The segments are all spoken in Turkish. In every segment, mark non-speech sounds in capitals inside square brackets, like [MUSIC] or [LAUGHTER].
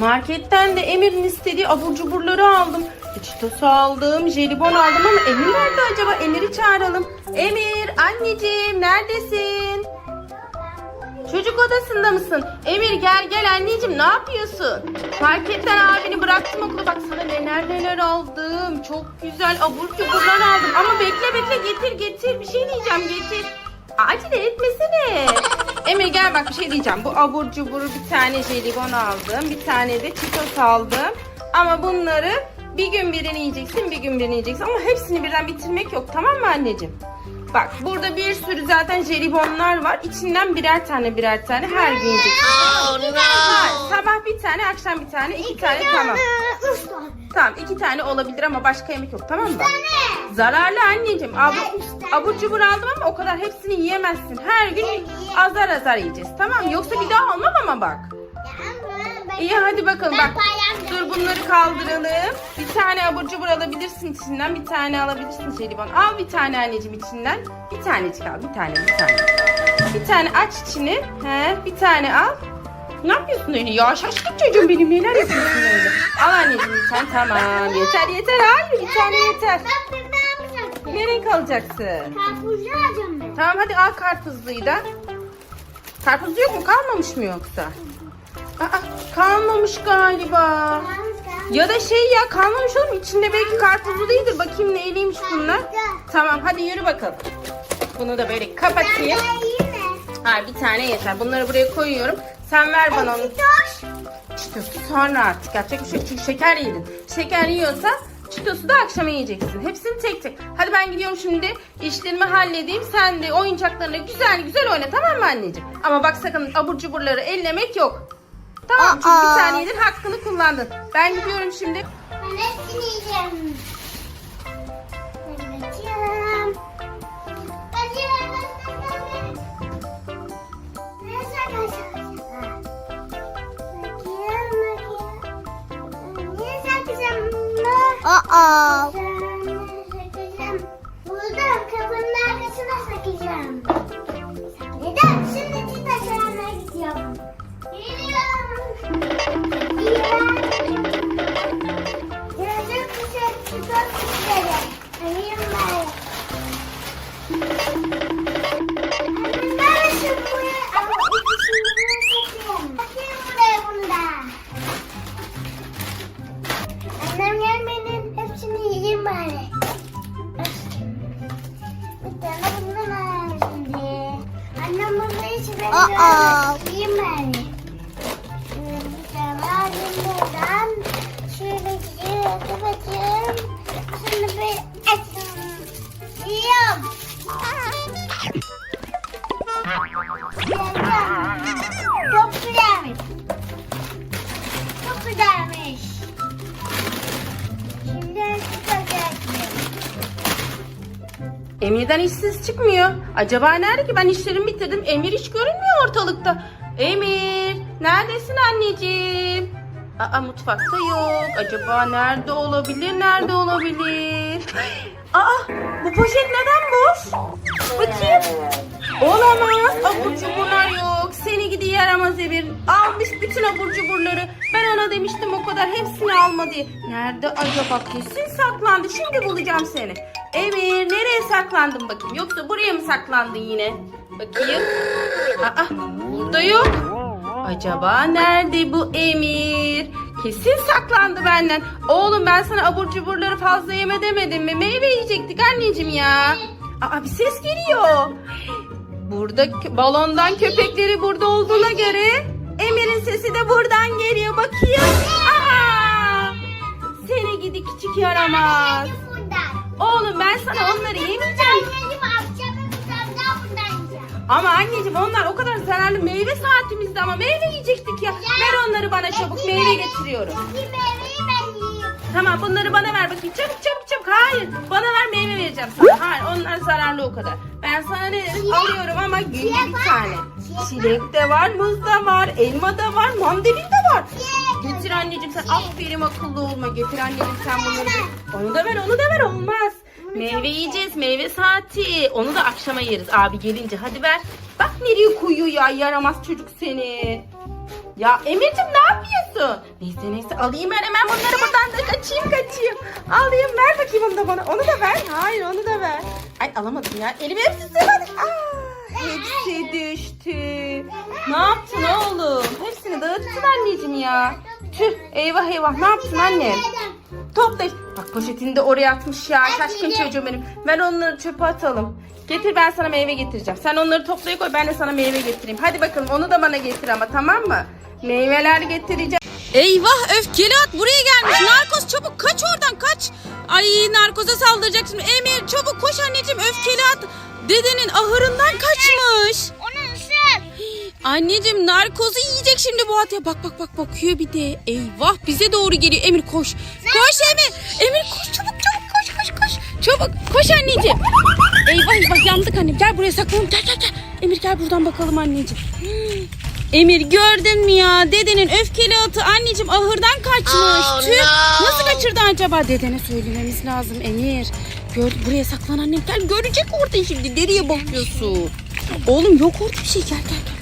Marketten de Emir'in istediği abur cuburları aldım. Cheetos aldım, jelibon aldım ama Emir nerede acaba? Emir'i çağıralım. Emir, anneciğim neredesin? Çocuk odasında mısın? Emir gel gel anneciğim ne yapıyorsun? Marketten abini bıraktım okula bak sana neler neler aldım. Çok güzel abur cuburlar aldım. Ama bekle bekle getir getir bir şey diyeceğim getir. Acele etmesene. Emir gel bak bir şey diyeceğim. Bu abur cuburu bir tane jelibon aldım. Bir tane de çitos aldım. Ama bunları bir gün birini yiyeceksin bir gün birini yiyeceksin. Ama hepsini birden bitirmek yok tamam mı anneciğim? Bak burada bir sürü zaten jelibonlar var. İçinden birer tane birer tane her gün yiyeceksin. Hayır, sabah bir tane, akşam bir tane, iki tane tamam. Üç tane. Tamam iki tane olabilir ama başka yemek yok tamam mı? tane. Zararlı anneciğim. Ab Ben üç tane. abur cubur aldım ama o kadar hepsini yiyemezsin. Her gün azar azar yiyeceğiz tamam mı? Yoksa bir daha almam ama bak. İyi hadi bakalım bak. Dur bunları kaldıralım. Bir tane abur cubur alabilirsin içinden. Bir tane alabilirsin jelibon. Al bir tane anneciğim içinden. Bir tanecik al. Bir tane bir tane. Bir tane aç içini. He, bir tane al. Ne yapıyorsun öyle ya? Şaşkın çocuğum benim. Neler yapıyorsun öyle? Al anneciğim bir tane. Tamam. Yeter yeter. Hayır bir tane yeter. Ne renk alacaksın? Karpuzlu alacağım ben. Tamam hadi al karpuzluyu da. Karpuzlu yok mu? Kalmamış mı yoksa? Kalmamış galiba. Ya da şey ya kalmamış olur mu? İçinde belki karpuzlu değildir. Bakayım neyliymiş bunlar. Tamam hadi yürü bakalım. Bunu da böyle kapatayım. Ha bir tane yeter. Bunları buraya koyuyorum. Sen ver bana onu. Çitosu sonra artık yapacak bir şey. Çünkü şeker yedin. Şeker yiyorsa çitosu da akşama yiyeceksin. Hepsini tek tek. Hadi ben gidiyorum şimdi işlerimi halledeyim. Sen de oyuncaklarına güzel güzel oyna tamam mı anneciğim? Ama bak sakın abur cuburları ellemek yok. Tamam çünkü bir Aa. tane yedin hakkını kullandın. Ben gidiyorum şimdi. Ben hepsini yiyeceğim. Ben. Açıyorum. Neyse arkadaşlar. Bakıyorum, bakıyorum. Niye saklayacağım? Aa. Emir'den işsiz çıkmıyor. Acaba nerede ki? Ben işlerimi bitirdim. Emir hiç görünmüyor ortalıkta. Emir, neredesin anneciğim? Aa mutfakta yok. Acaba nerede olabilir? Nerede olabilir? Aa bu poşet neden boş? Bakayım. Olamaz. Abur cuburlar yok. Seni gidi yaramaz Emir. Almış bütün abur cuburları. Ben ona demiştim o kadar hepsini alma diye. Nerede acaba? Kesin saklandı. Şimdi bulacağım seni. Emir nereye saklandın bakayım? Yoksa buraya mı saklandın yine? Bakayım. Aa burada yok. Acaba nerede bu Emir? Kesin saklandı benden. Oğlum ben sana abur cuburları fazla yeme demedim mi? Meyve yiyecektik anneciğim ya. Aa bir ses geliyor. Burada balondan köpekleri burada olduğuna göre Emir'in sesi de buradan geliyor. Bakayım. Aa! Seni gidi küçük yaramaz. Oğlum ben sana onları yemeyeceğim. Ama anneciğim onlar o kadar zararlı meyve saatimizde ama meyve yiyecektik ya. Ver onları bana çabuk meyve getiriyorum. Tamam bunları bana ver bakayım. Çabuk çabuk çabuk. Hayır. Bana ver meyve vereceğim sana. Hayır onlar zararlı o kadar. Ben sana ne dedim? Alıyorum ama günde bir tane. Çilek de var, muz da var, elma da var, mandalin de var. Anneciğim sen. Aferin akıllı olma. Getir anneciğim sen bunları. Onu da ver, onu da ver. Olmaz. Meyve yiyeceğiz. Meyve saati. Onu da akşama yeriz abi gelince. Hadi ver. Bak nereye koyuyor ya yaramaz çocuk seni. Ya Emir'cim ne yapıyorsun? Neyse neyse alayım ben hemen bunları buradan da kaçayım kaçayım. Alayım ver bakayım onu da bana. Onu da ver. Hayır onu da ver. Ay alamadım ya. Elime hepsi sığmadı. Aa, hepsi düştü. Ne yaptın oğlum? Hepsini dağıttın anneciğim ya. Tüh eyvah eyvah ne yaptın annem? Topla. Bak poşetini de oraya atmış ya. Şaşkın çocuğum benim. Ver onları çöpe atalım. Getir ben sana meyve getireceğim. Sen onları toplaya koy ben de sana meyve getireyim. Hadi bakalım onu da bana getir ama tamam mı? Meyveler getireceğim. Eyvah öfkeli at buraya gelmiş. Narkoz çabuk kaç oradan kaç. Ay narkoza saldıracak şimdi. Emir çabuk koş anneciğim öfkeli at. Dedenin ahırından kaçmış. Anneciğim narkozu yiyecek şimdi bu at ya. Bak bak bak bakıyor bir de. Eyvah bize doğru geliyor. Emir koş. Koş Emir. Emir koş çabuk çabuk koş koş koş. Çabuk koş anneciğim. Eyvah eyvah yandık annem. Gel buraya saklanalım. Gel gel gel. Emir gel buradan bakalım anneciğim. Hmm. [GASPS] Emir gördün mü ya? Dedenin öfkeli atı anneciğim ahırdan kaçmış. Tüh. Nasıl kaçırdı acaba? Dedene söylememiz lazım Emir. Gör, buraya saklan annem. Gel görecek orada şimdi. Nereye bakıyorsun? Oğlum yok orada bir şey. Gel gel gel.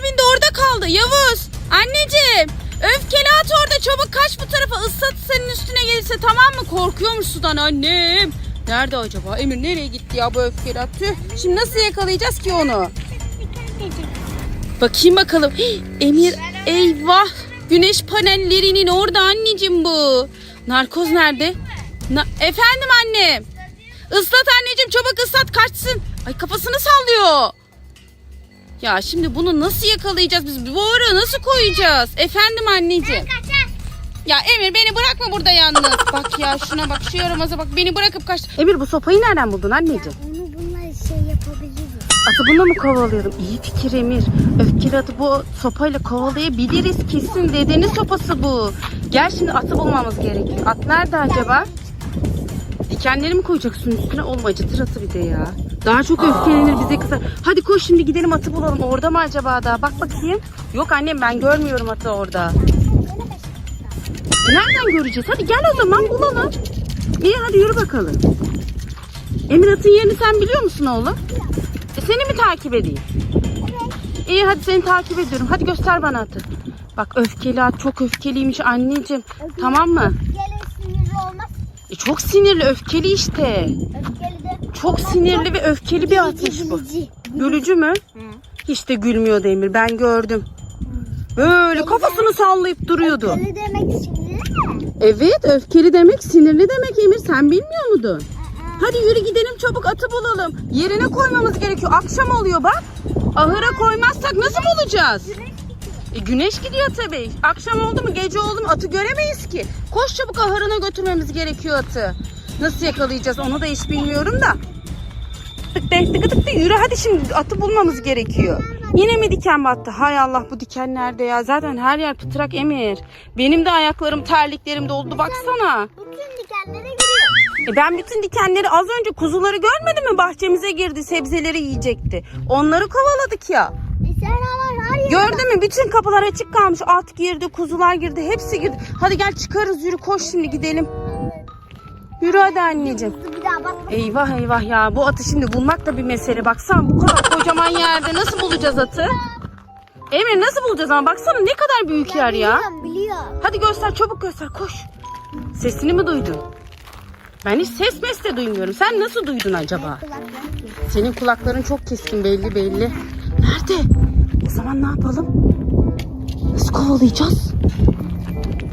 Abin de orada kaldı. Yavuz. Anneciğim. Öfkeli at orada. Çabuk kaç bu tarafa. Islat senin üstüne gelirse tamam mı? Korkuyormuş sudan annem. Nerede acaba? Emir nereye gitti ya bu öfkeli at? Tüh. Şimdi nasıl yakalayacağız ki onu? Bakayım bakalım. Emir eyvah. Güneş panellerinin orada anneciğim bu. Narkoz nerede? Na- Efendim annem. Islat anneciğim çabuk ıslat kaçsın. Ay kafasını sallıyor. Ya şimdi bunu nasıl yakalayacağız biz? Bu ara nasıl koyacağız? Efendim anneciğim. Ya Emir beni bırakma burada yalnız. bak ya şuna bak şu yaramaza bak beni bırakıp kaç. Emir bu sopayı nereden buldun anneciğim? Onu bunlar şey yapabiliriz. Atı bununla mı kovalayalım? İyi fikir Emir. Öfkeli atı bu sopayla kovalayabiliriz kesin. Dedenin sopası bu. Gel şimdi atı bulmamız gerekiyor. At nerede acaba? Dikenleri mi koyacaksın üstüne? Oğlum acıtır atı bir de ya. Daha çok öfkelenir bize kızar. Hadi koş şimdi gidelim atı bulalım. Orada mı acaba da? Bak bakayım. Yok annem ben görmüyorum atı orada. E nereden göreceğiz? Hadi gel o zaman bulalım. İyi hadi yürü bakalım. Emir atın yerini sen biliyor musun oğlum? E seni mi takip edeyim? İyi hadi seni takip ediyorum. Hadi göster bana atı. Bak öfkeli at çok öfkeliymiş anneciğim. Tamam mı? Gelir sinirli olmaz. E, çok sinirli öfkeli işte. Öfkeli. Çok sinirli ve öfkeli bir atmış bu. Gülücü. Mü? Hiç de gülmüyordu Emir ben gördüm. Böyle kafasını sallayıp duruyordu. Öfkeli demek sinirli mi? Evet öfkeli demek sinirli demek Emir sen bilmiyor muydun? Hadi yürü gidelim çabuk atı bulalım. Yerine koymamız gerekiyor. Akşam oluyor bak. Ahıra koymazsak nasıl bulacağız? E, güneş gidiyor tabii. Akşam oldu mu gece oldu mu atı göremeyiz ki. Koş çabuk ahırına götürmemiz gerekiyor atı. Nasıl yakalayacağız onu da hiç bilmiyorum da. Tık de tık tık de yürü hadi şimdi atı bulmamız gerekiyor. Yine mi diken battı? Hay Allah bu diken nerede ya? Zaten her yer pıtrak emir. Benim de ayaklarım terliklerim doldu baksana. Bütün dikenlere giriyor. E ben bütün dikenleri az önce kuzuları görmedim mi? Bahçemize girdi sebzeleri yiyecekti. Onları kovaladık ya. E. Gördün mü? Bütün kapılar açık kalmış. At girdi, kuzular girdi, hepsi girdi. Hadi gel çıkarız yürü koş şimdi gidelim. Yürü hadi anneciğim. Bir daha bak. Eyvah eyvah ya bu atı şimdi bulmak da bir mesele. Baksana bu kadar kocaman yerde nasıl bulacağız atı? Emre nasıl bulacağız ama baksana ne kadar büyük yer ya. Biliyorum biliyorum. Hadi göster çabuk göster koş. Sesini mi duydun? Ben hiç ses mes de duymuyorum. Sen nasıl duydun acaba? Senin kulakların çok keskin belli belli. Nerede? O zaman ne yapalım? Nasıl kovalayacağız?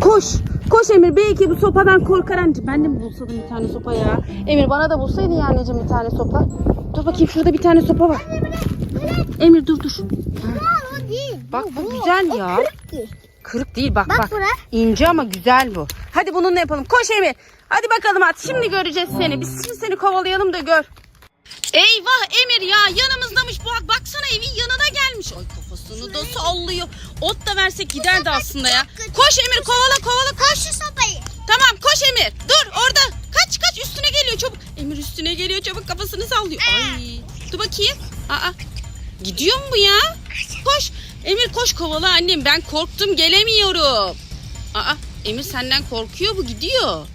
Koş. Koş Emir. Belki bu sopadan korkar. Ben de mi bulsaydım bir tane sopa ya? Emir bana da bulsaydın ya anneciğim bir tane sopa. Dur bakayım şurada bir tane sopa var. Emir dur dur. Değil. Bak bu güzel ya. Kırık ki. Kırık değil bak Bak bak. buna. İnce ama güzel bu. Hadi bununla yapalım. Koş Emir. Hadi bakalım at. Şimdi göreceğiz seni. Biz şimdi seni kovalayalım da gör. Eyvah Emir ya yanımızdamış bu. Baksana evin yanına gelmiş. Ay kafasını da sallıyor. Ot da versek giderdi aslında ya. Koş Emir kovala kovala koş. Şu sopayı. Tamam koş Emir. Dur orada. Kaç kaç üstüne geliyor çabuk. Emir üstüne geliyor çabuk kafasını sallıyor. Ay dur bakayım. Aa gidiyor mu bu ya? Koş. Emir koş kovala annem ben korktum gelemiyorum. Aa Emir senden korkuyor bu gidiyor.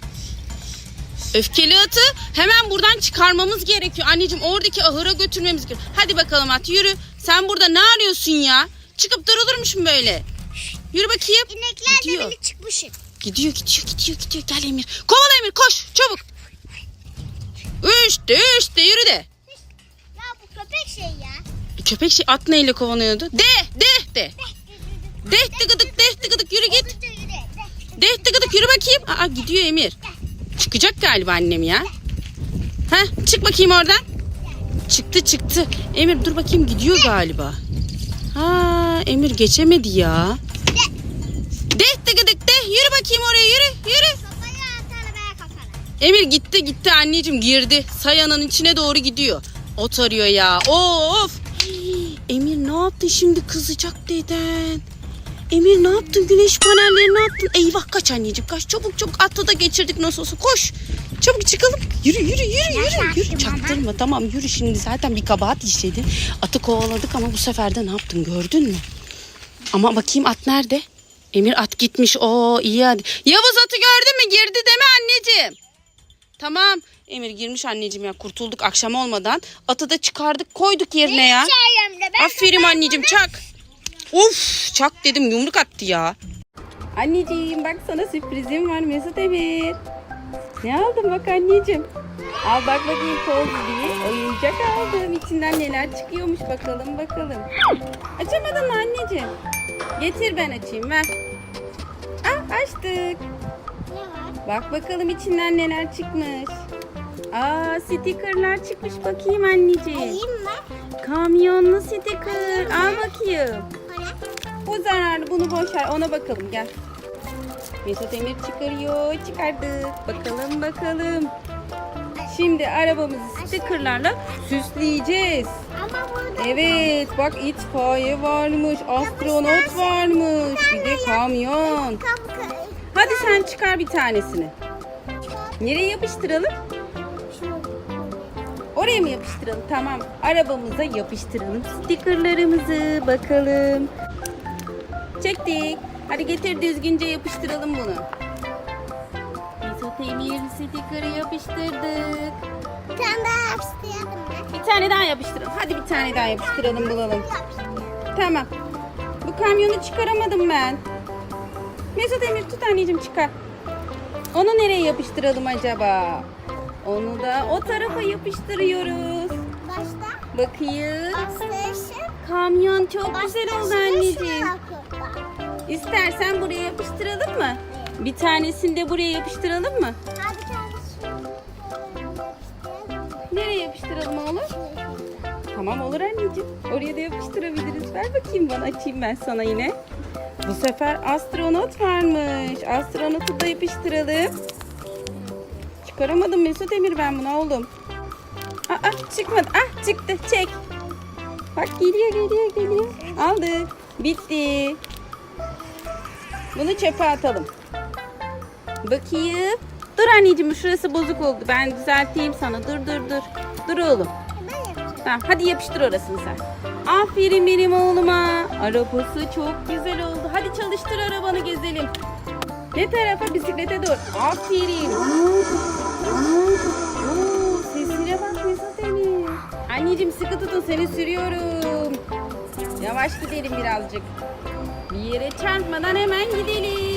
Öfkeli atı hemen buradan çıkarmamız gerekiyor. Anneciğim oradaki ahıra götürmemiz gerekiyor. Hadi bakalım at yürü. Sen burada ne arıyorsun ya? Çıkıp durulur musun böyle? Yürü bakayım. İneklerle Gidiyor. bile çıkmışım. Gidiyor gidiyor gidiyor gidiyor. Gel Emir. Kovala Emir koş çabuk. İşte işte yürü de. Ya bu köpek şey ya. Köpek şey at neyle kovalıyordu? De de de. De tıkıdık de tıkıdık yürü git. Dur, yürü. De. De tıkıdık yürü bakayım. Aa gidiyor Emir. Çıkacak galiba annem ya. Ha çık bakayım oradan. Çıktı çıktı. Emir dur bakayım gidiyor galiba. Ha Emir geçemedi ya. De tıkıdık de yürü bakayım oraya yürü yürü. Emir gitti gitti anneciğim girdi. Sayanın içine doğru gidiyor. Ot arıyor ya. Of. Emir ne yaptın şimdi kızacak deden. Emir ne yaptın güneş panellerini attın. Eyvah kaç anneciğim kaç çabuk çabuk atı da geçirdik nasıl olsa koş. Çabuk çıkalım. Yürü yürü yürü yürü. Yürü çaktırma tamam yürü şimdi zaten bir kabahat işledin. Atı kovaladık ama bu sefer de ne yaptın gördün mü? Ama bakayım at nerede? Emir at gitmiş. Oo iyi hadi. Yavuz atı gördün mü? Girdi deme anneciğim. Tamam. Emir girmiş anneciğim ya kurtulduk akşam olmadan. Atı da çıkardık koyduk yerine ya. Aferin anneciğim çak. Of çak dedim yumruk attı ya. Anneciğim bak sana sürprizim var Mesut Emir. Ne aldın bak anneciğim. Al bak bakayım koz diye oyuncak aldım. İçinden neler çıkıyormuş bakalım bakalım. Açamadın mı anneciğim? Getir ben açayım ver. Ah açtık. ne var? Bak bakalım içinden neler çıkmış. Aa stikerler çıkmış bakayım anneciğim. Alayım mı? Kamyonlu sticker. Al bakayım. Bu zararlı bunu boş ver ona bakalım gel. Mesut Emir çıkarıyor çıkardık. Bakalım bakalım. Şimdi arabamızı stikerlerle süsleyeceğiz. Evet bak itfaiye varmış, astronot varmış, bir de kamyon. Hadi sen çıkar bir tanesini. Nereye yapıştıralım? Oraya mı yapıştıralım? Tamam. Arabamıza yapıştıralım stikerlerimizi. Bakalım. Çektik. Hadi getir düzgünce yapıştıralım bunu. Mesut Emir stikeri yapıştırdık. Bir tane daha yapıştıralım? Bir tane daha yapıştıralım. Hadi bir tane daha yapıştıralım bulalım. Tamam. Bu kamyonu çıkaramadım ben. Mesut Emir tut anneciğim çıkar. Onu nereye yapıştıralım acaba? Onu da o tarafa yapıştırıyoruz. Başta. Bakayım. Bastırırsın. Kamyon çok güzel oldu anneciğim. Şuna İstersen buraya yapıştıralım mı? Bir tanesini de buraya yapıştıralım mı? Hadi. Nereye yapıştıralım oğlum? Tamam olur anneciğim. Oraya da yapıştırabiliriz. Ver bakayım bana açayım ben sana yine. Bu sefer astronot varmış. Astronotu da yapıştıralım. Çıkaramadım Mesut Emir ben bunu oğlum. Aa çıkmadı. Ah çıktı. Çek. Bak geliyor geliyor geliyor. Aldık. Bitti. Bunu çöpe atalım. Bakayım. Dur anneciğim şurası bozuk oldu. Ben düzelteyim sana. Dur dur dur. Dur oğlum. Tamam hadi yapıştır orasını sen. Aferin benim oğluma. Arabası çok güzel oldu. Hadi çalıştır arabanı gezelim. Ne tarafa bisiklete doğru. Aferin. Oo, sesine bak Mesut Emir. Anneciğim sıkı tutun seni sürüyorum. Yavaş gidelim birazcık. Yere çarpmadan hemen gidelim.